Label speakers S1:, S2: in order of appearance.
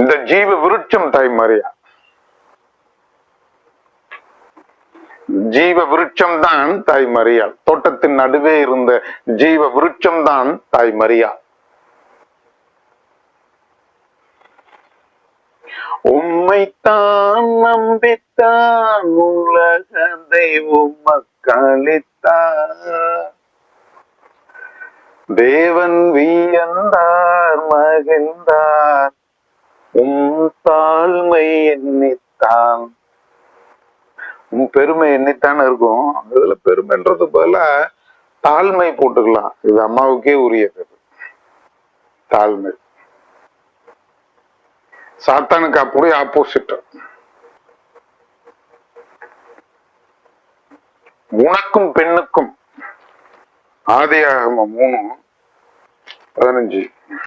S1: இந்த ஜீவ விருட்சம் தாய் மரியா ஜீவ விருட்சம் தான் தாய் மரியா தோட்டத்தின் நடுவே இருந்த ஜீவ விருட்சம் தான் தாய் மரியா உம்மைத்தான் நம்பித்தான் உலக தெய்வம் மக்களித்தான் தேவன் வியந்தார் மகிழ்ந்தார். உம் தாழ்மை எண்ணித்தான். உன் பெருமை எண்ணித்தான் இருக்கும். அந்த இதுல பெருமைன்றது போல தாழ்மை போட்டுக்கலாம். இது அம்மாவுக்கே உரிய உரியது தாழ்மை. சாத்தானுக்கு அப்படியே ஆப்போசிட் உனக்கும் பெண்ணுக்கும் ஆதியாகம மூணு பதினஞ்சு.